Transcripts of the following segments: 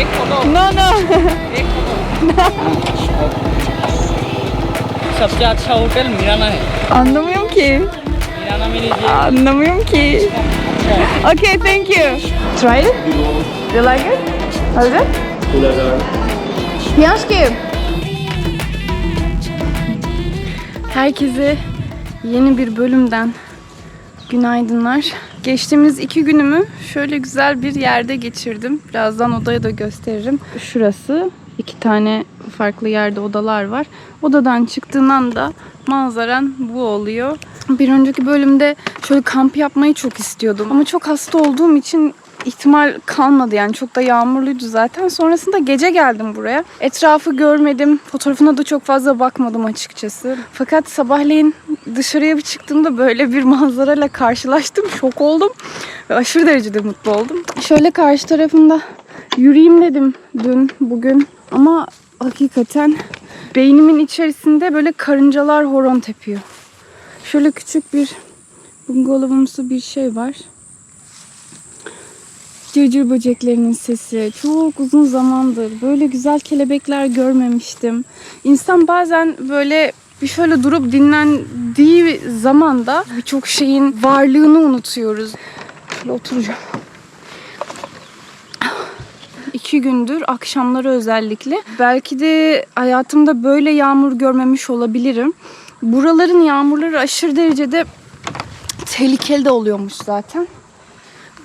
एक photo No no. एक फोटो सबसे अच्छा होटल मीराना है Anlamıyorum ki. मीराना में लीजिए Anlamıyorum ki. Okay, thank you. Try it. Do you like it? How is it? Yanski. Herkese yeni bir bölümden günaydınlar. Geçtiğimiz iki günümü şöyle güzel bir yerde geçirdim. Birazdan odayı da gösteririm. Şurası iki tane farklı yerde odalar var. Odadan çıktığın anda manzaran bu oluyor. Bir önceki bölümde şöyle kamp yapmayı çok istiyordum. Ama çok hasta olduğum için ihtimal kalmadı yani çok da yağmurluydu zaten. Sonrasında gece geldim buraya. Etrafı görmedim. Fotoğrafına da çok fazla bakmadım açıkçası. Fakat sabahleyin dışarıya bir çıktığımda böyle bir manzarayla karşılaştım. Şok oldum. Ve aşırı derecede mutlu oldum. Şöyle karşı tarafında yürüyeyim dedim dün, bugün. Ama hakikaten beynimin içerisinde böyle karıncalar horon tepiyor. Şöyle küçük bir bungalovumsu bir şey var. Cırcır böceklerinin sesi. Çok uzun zamandır böyle güzel kelebekler görmemiştim. İnsan bazen böyle bir şöyle durup dinlendiği zamanda birçok şeyin varlığını unutuyoruz. Şöyle oturacağım. İki gündür akşamları özellikle. Belki de hayatımda böyle yağmur görmemiş olabilirim. Buraların yağmurları aşırı derecede tehlikeli de oluyormuş zaten.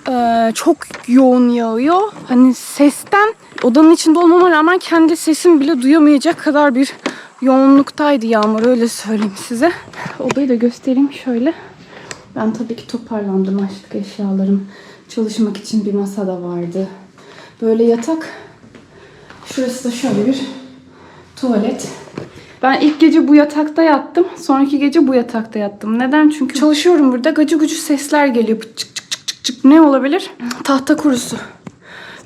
Ee, çok yoğun yağıyor. Hani sesten odanın içinde olmama rağmen kendi sesimi bile duyamayacak kadar bir yoğunluktaydı yağmur öyle söyleyeyim size. Odayı da göstereyim şöyle. Ben tabii ki toparlandım açlık eşyalarım. Çalışmak için bir masa da vardı. Böyle yatak. Şurası da şöyle bir tuvalet. Ben ilk gece bu yatakta yattım. Sonraki gece bu yatakta yattım. Neden? Çünkü çalışıyorum burada. Gacı gucu sesler geliyor. Çık çık çık. Ne olabilir? Tahta kurusu.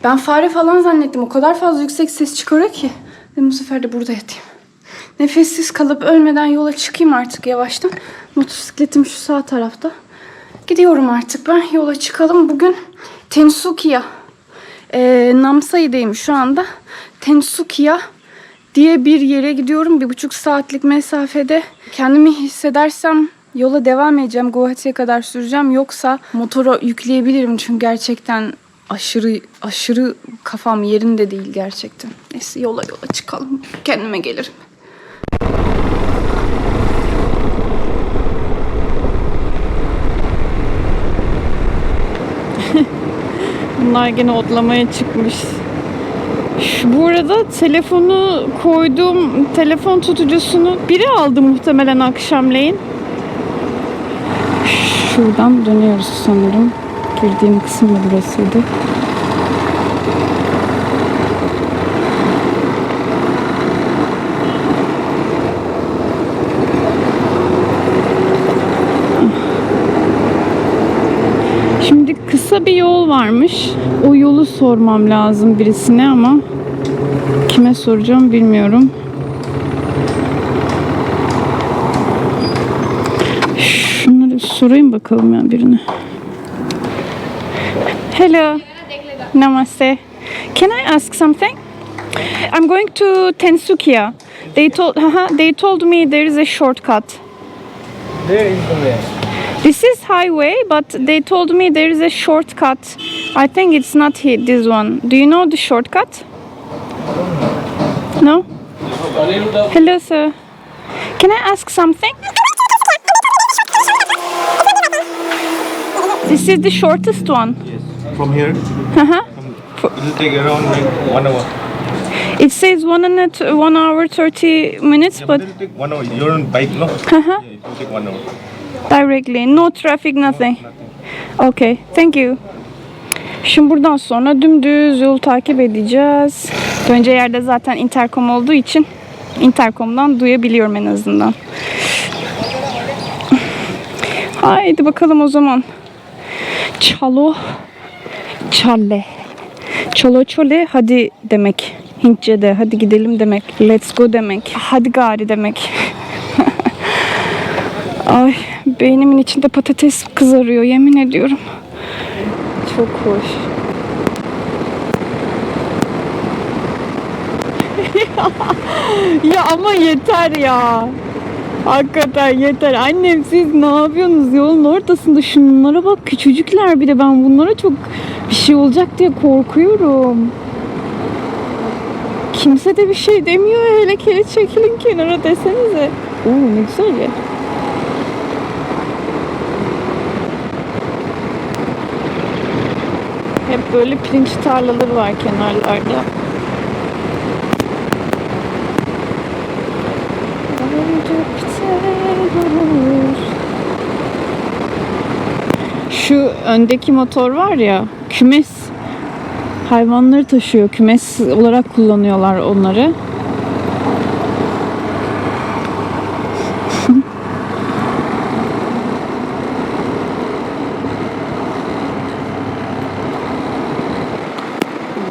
Ben fare falan zannettim. O kadar fazla yüksek ses çıkarıyor ki. Dedim bu sefer de burada yatayım. Nefessiz kalıp ölmeden yola çıkayım artık yavaştan. Motosikletim şu sağ tarafta. Gidiyorum artık ben. Yola çıkalım. Bugün Tensukiya. Ee, Namsai'deyim şu anda. Tensukiya diye bir yere gidiyorum. Bir buçuk saatlik mesafede. Kendimi hissedersem yola devam edeceğim. Guwahati'ye kadar süreceğim. Yoksa motora yükleyebilirim. Çünkü gerçekten aşırı aşırı kafam yerinde değil gerçekten. Neyse yola yola çıkalım. Kendime gelirim. Bunlar gene otlamaya çıkmış. Şu, bu arada telefonu koyduğum telefon tutucusunu biri aldı muhtemelen akşamleyin. Şuradan dönüyoruz sanırım. Girdiğim kısım da burasıydı. Şimdi kısa bir yol varmış. O yolu sormam lazım birisine ama kime soracağım bilmiyorum. Sorayım bakalım ya birine. Hello. Namaste. Can I ask something? I'm going to Tensukia. They told haha, they told me there is a shortcut. There is the way. This is highway, but they told me there is a shortcut. I think it's not here, this one. Do you know the shortcut? No? Hello, sir. Can I ask something? This is the shortest one. From here, Uh-huh. it will take around like one hour. It says one and t- one hour thirty minutes, but It will take one hour. You're on bike, no? uh-huh, Yeah, it will take one hour. directly, no traffic, nothing. Okay, thank you. Şimdi buradan sonra dümdüz yol takip edeceğiz. Önce yerde zaten interkom olduğu için interkomdan duyabiliyorum en azından. Haydi bakalım o zaman. Çalo. Çalle. Çalo çole hadi demek. Hintçe'de hadi gidelim demek. Let's go demek. Hadi gari demek. Ay beynimin içinde patates kızarıyor yemin ediyorum. Çok hoş. ya ama yeter ya. Hakikaten yeter. Annem siz ne yapıyorsunuz yolun ortasında? Şunlara bak küçücükler bir de ben bunlara çok bir şey olacak diye korkuyorum. Kimse de bir şey demiyor hele ki çekilin kenara desenize. Oo ne güzel ya. Hep böyle pirinç tarlaları var kenarlarda. Şu öndeki motor var ya kümes hayvanları taşıyor. Kümes olarak kullanıyorlar onları.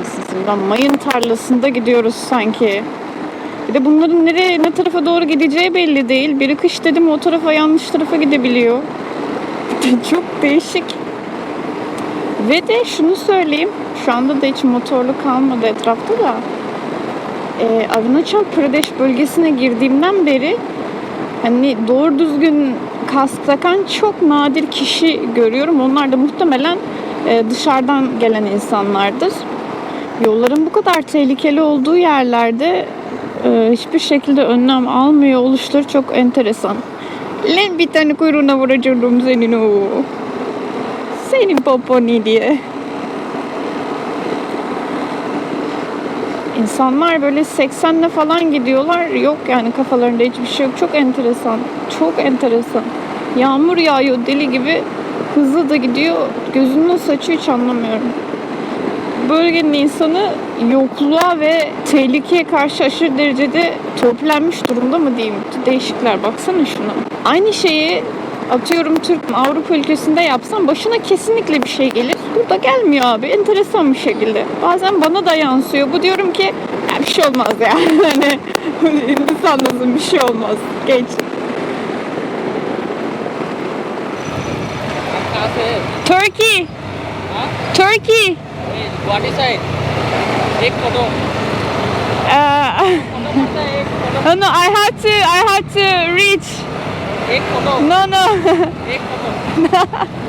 Sizin mayın tarlasında gidiyoruz sanki. Bir de bunların nereye ne tarafa doğru gideceği belli değil. Biri kış dedim o tarafa yanlış tarafa gidebiliyor. Çok değişik. Ve de şunu söyleyeyim. Şu anda da hiç motorlu kalmadı etrafta da. Ee, Arunachal Pradesh bölgesine girdiğimden beri hani doğru düzgün kask takan çok nadir kişi görüyorum. Onlar da muhtemelen e, dışarıdan gelen insanlardır. Yolların bu kadar tehlikeli olduğu yerlerde e, hiçbir şekilde önlem almıyor oluşları çok enteresan. Lan bir tane kuyruğuna vuracağım senin o. Senin poponi diye. İnsanlar böyle 80'le falan gidiyorlar. Yok yani kafalarında hiçbir şey yok. Çok enteresan. Çok enteresan. Yağmur yağıyor deli gibi. Hızlı da gidiyor. Gözünü nasıl açıyor hiç anlamıyorum bölgenin insanı yokluğa ve tehlikeye karşı aşırı derecede törpülenmiş durumda mı diyeyim? Değişikler baksana şuna. Aynı şeyi atıyorum Türk Avrupa ülkesinde yapsam başına kesinlikle bir şey gelir. Burada gelmiyor abi. Enteresan bir şekilde. Bazen bana da yansıyor. Bu diyorum ki bir şey olmaz yani. Hani, hani Hindistan'dasın bir şey olmaz. Geç. Turkey. Turkey. What is it? એક photo Uh, no, I had to. I had to reach. No, no.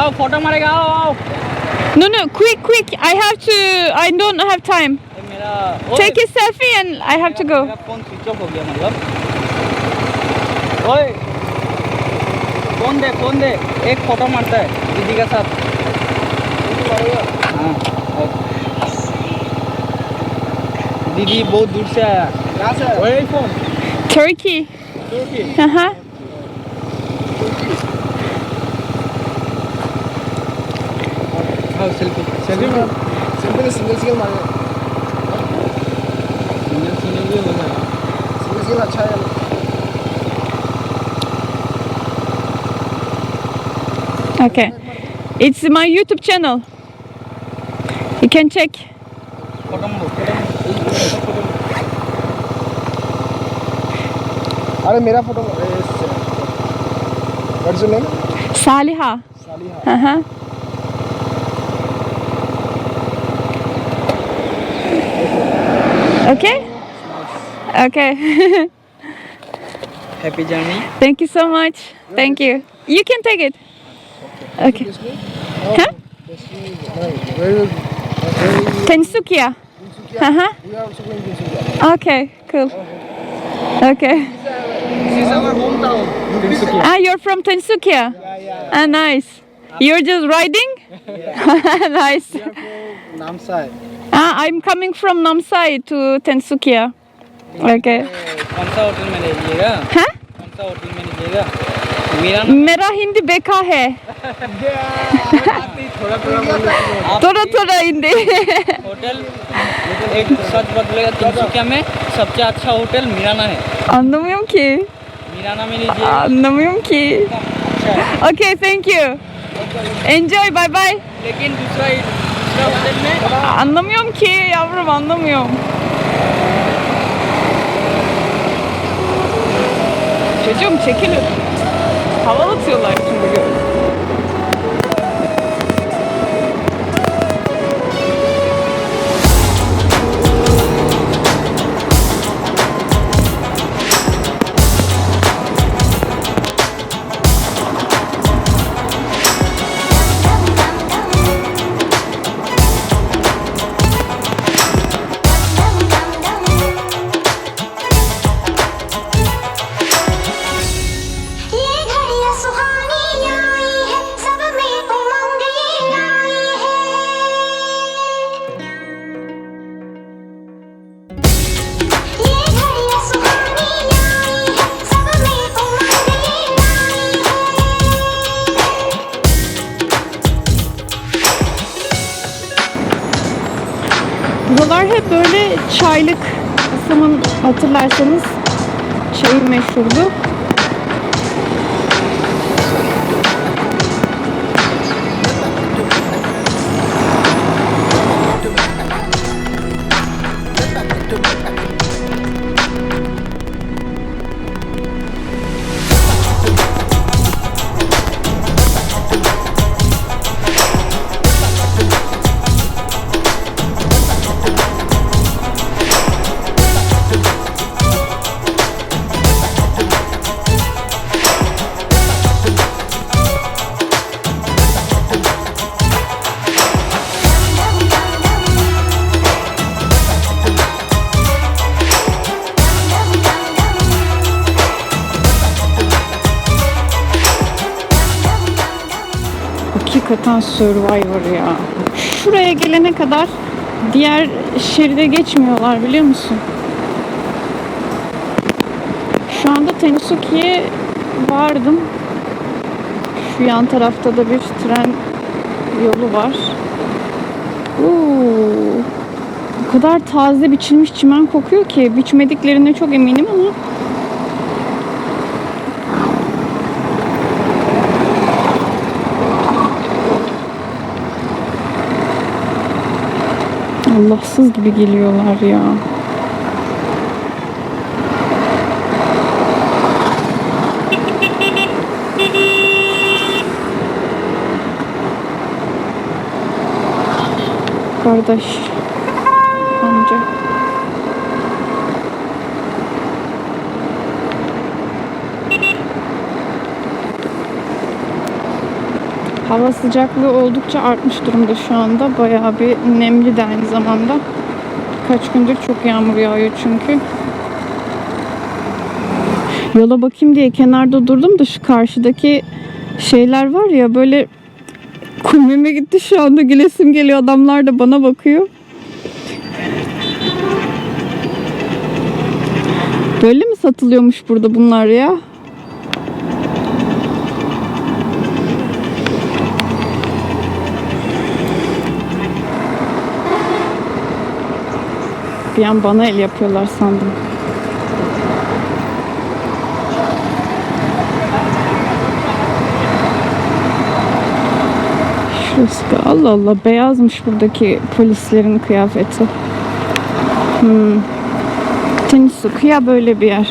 आओ फोटो मारेगा आओ आओ No, no, quick, quick. I have to, I don't have time. ये मेरा ओए, Take a selfie and I have to go. मेरा phone switch of हो गया मतलब ओए फोन दे फोन दे एक फोटो मारता है दीदी के साथ हाँ आओ। दीदी बहुत दूर से आया कहाँ से वही फोन Turkey. Uh-huh. हाँ सेल्फी सेल्फी में सिंपल सिंगल सिंगल मारे सिंगल सिंगल भी हो जाएगा सिंगल सिंगल अच्छा है Okay. It's my YouTube channel. You can check. Photo में फोटो में अरे मेरा photo what's your name Saliha. सालिहा Uh-huh. Okay? Okay. Happy journey. Thank you so much. Thank you. You can take it. Okay. Huh? Tensukia. Uh-huh. Okay, cool. Okay. This is our hometown. Ah, you're from Tensukia? Yeah, yeah. Ah, nice. You're just riding? Yeah. nice. We are from Namsai. Ah, I'm coming from Namsai to Tensukia. Okay. कौन सा होटल में लीजिएगा हाँ? कौन सा होटल में लीजिएगा मेरा नाम मेरा हिंदी बेका है थोड़ा थोड़ा आप थोड़ा थोड़ा हिंदी होटल एक सच बदलेगा तिनसुकिया में सबसे अच्छा होटल मीराना है Anlamıyorum ki. मीराना में लीजिए Anlamıyorum ki. अच्छा है Okay, thank you. Enjoy, bye bye. लेकिन दूसरा दूसरा होटल में Anlamıyorum ki yavrum anlamıyorum. Çocuğum çekilin. Havalatıyorlar şimdi gör. kurdu. Hakikaten Survivor ya. Şuraya gelene kadar diğer şeride geçmiyorlar biliyor musun? Şu anda Tensuki'ye vardım. Şu yan tarafta da bir tren yolu var. Oo, o kadar taze biçilmiş çimen kokuyor ki biçmediklerine çok eminim ama Allahsız gibi geliyorlar ya. Kardeş. Hava sıcaklığı oldukça artmış durumda şu anda. Bayağı bir nemli de aynı zamanda. Kaç gündür çok yağmur yağıyor çünkü. Yola bakayım diye kenarda durdum da şu karşıdaki şeyler var ya böyle kumime gitti şu anda gülesim geliyor. Adamlar da bana bakıyor. Böyle mi satılıyormuş burada bunlar ya? Bir an bana el yapıyorlar sandım. Şurası da Allah Allah beyazmış buradaki polislerin kıyafeti. Hmm. Tenisukuya böyle bir yer.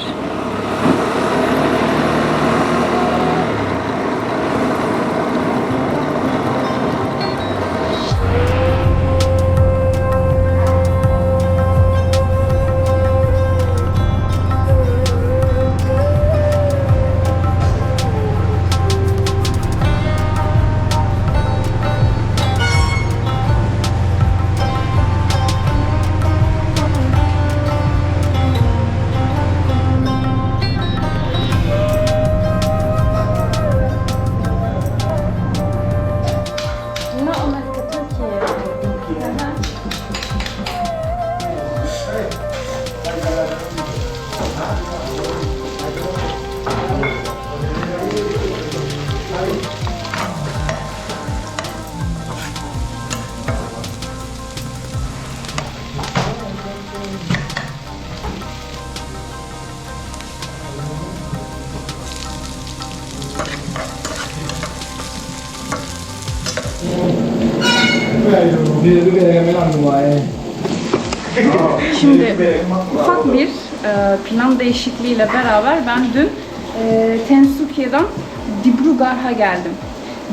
Bir e, plan değişikliğiyle beraber ben dün e, Tensuke'den Dibrugarh'a geldim.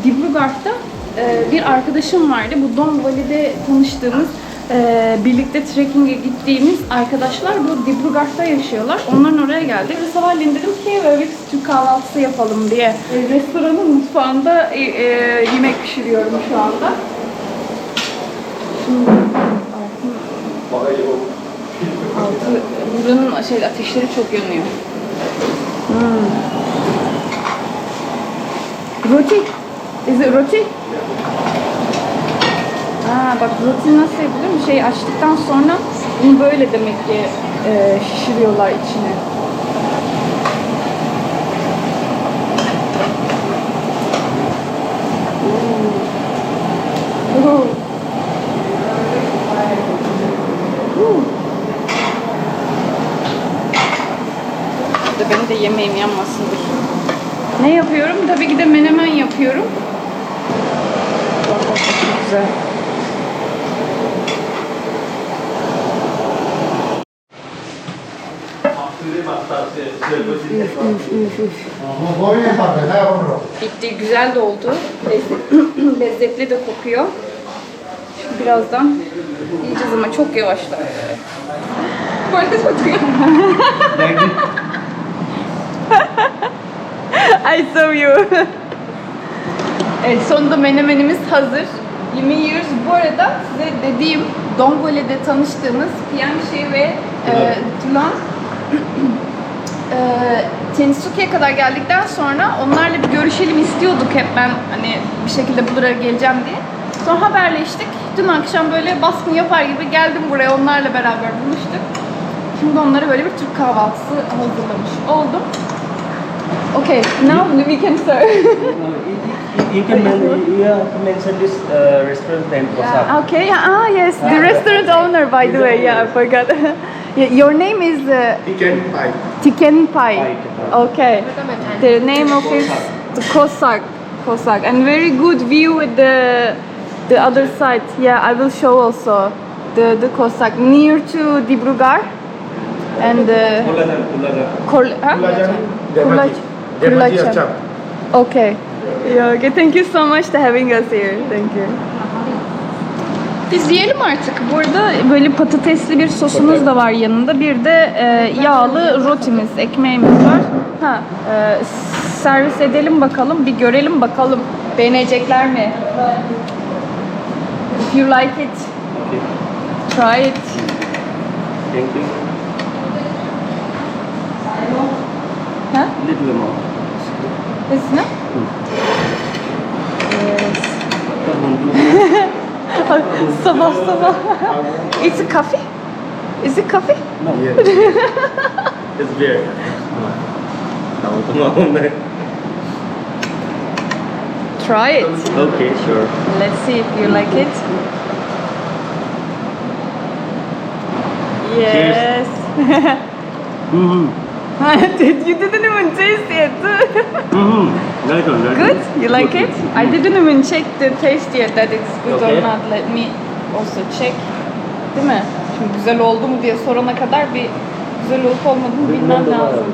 Dibrugarh'ta e, bir arkadaşım vardı. Bu Don Valley'de tanıştığımız, e, birlikte trekking'e gittiğimiz arkadaşlar bu Dibrugarh'ta yaşıyorlar. Onların oraya geldik ve sabahleyin dedim ki böyle bir Türk kahvaltısı yapalım diye. E, restoranın mutfağında e, e, yemek pişiriyorum şu anda. Şimdi Altı, buranın şey, ateşleri çok yanıyor. Hmm. Roti. Is it roti? Aa, bak roti nasıl yapılıyor mu? Şey açtıktan sonra bunu böyle demek ki e, şişiriyorlar içine. Oo. Oo. Oo. da benim de yemeğim yanmasındır. Ne yapıyorum? Tabii ki de menemen yapıyorum. Bak bak bak, çok güzel. Bitti, güzel de oldu. Lezzet- lezzetli de kokuyor. Şimdi birazdan yiyeceğiz ama çok yavaşlar. Böyle tutuyor. I saw you. evet sonunda menemenimiz hazır. Yemeği yiyoruz. Bu arada size dediğim Dongole'de tanıştığımız Piyanşi ve e, Tulan e, Tensuke'ye kadar geldikten sonra onlarla bir görüşelim istiyorduk hep ben hani bir şekilde buraya geleceğim diye. Sonra haberleştik. Dün akşam böyle baskın yapar gibi geldim buraya onlarla beraber buluştuk. Şimdi onlara böyle bir Türk kahvaltısı hazırlamış oldum. Okay, now we can start. You can men- you have to mention this uh, restaurant name Kosak. okay, ah yes, the restaurant owner by the way, yeah, I forgot. Yeah, Your name is uh, Chicken pie. Tiken Pai. Okay. The name of is Cossack. Cossack. And very good view with the the other side. Yeah, I will show also the the Kosak near to Dibrugarh and uh, Kulajan, kulajan. Kol Kulachan. Okay. Yeah, okay. Thank you so much for having us here. Thank you. Biz yiyelim artık. Burada böyle patatesli bir sosumuz da var yanında. Bir de e, yağlı rotimiz, ekmeğimiz var. Ha, e, servis edelim bakalım, bir görelim bakalım beğenecekler mi? If you like it, try it. Thank you. Ha? Little more. Isn't it? Yes. sabah sabah. Is it coffee? Is it coffee? No. It's beer. Không có ngon. Try it. Okay, sure. Let's see if you like it. Yes. Mm-hmm. You didn't even taste it. Mm-hmm. Nice one, nice good? You like it? I didn't even check the taste yet that it's good or Okay. not. Let me also check. Değil mi? Şimdi güzel oldu mu diye sorana kadar bir güzel olup olmadığını bilmem lazım.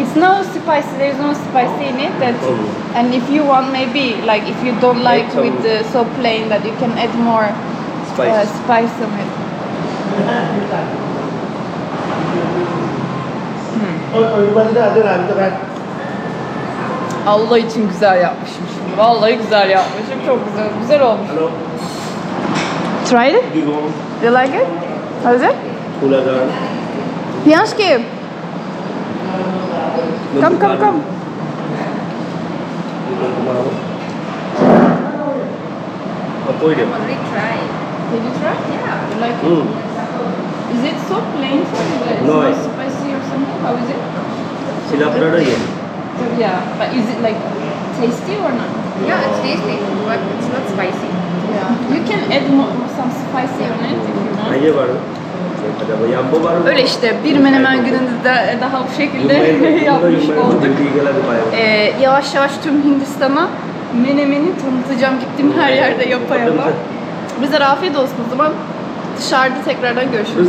It's no spicy. There is no spicy in it. That and if you want maybe like if you don't like some- with the so plain that you can add more Spice. uh, spice on it. Allah için güzel yapmışım şimdi. Vallahi güzel yapmışım. Çok güzel. Güzel olmuş. Hello. Try it. Go. You like it? How is it? Kulajan. Piyanski. Come, come, come. Apa dia? Did you try? Yeah. You like it? Hmm. Is it so plain for you guys? No. Is it spicy or something? How is it? Sila berada ya? Yeah. But is it like tasty or not? Yeah, it's tasty, but it's not spicy. Yeah. You can add more, some spicy on it if you want. Bayambo baru. Öyle işte bir menemen gününde daha bu şekilde yapmış olduk. Ee, yavaş yavaş tüm Hindistan'a menemeni tanıtacağım. Gittiğim her yerde yapa yapa. Bize afiyet olsun o zaman. Dışarıda tekrardan görüşürüz.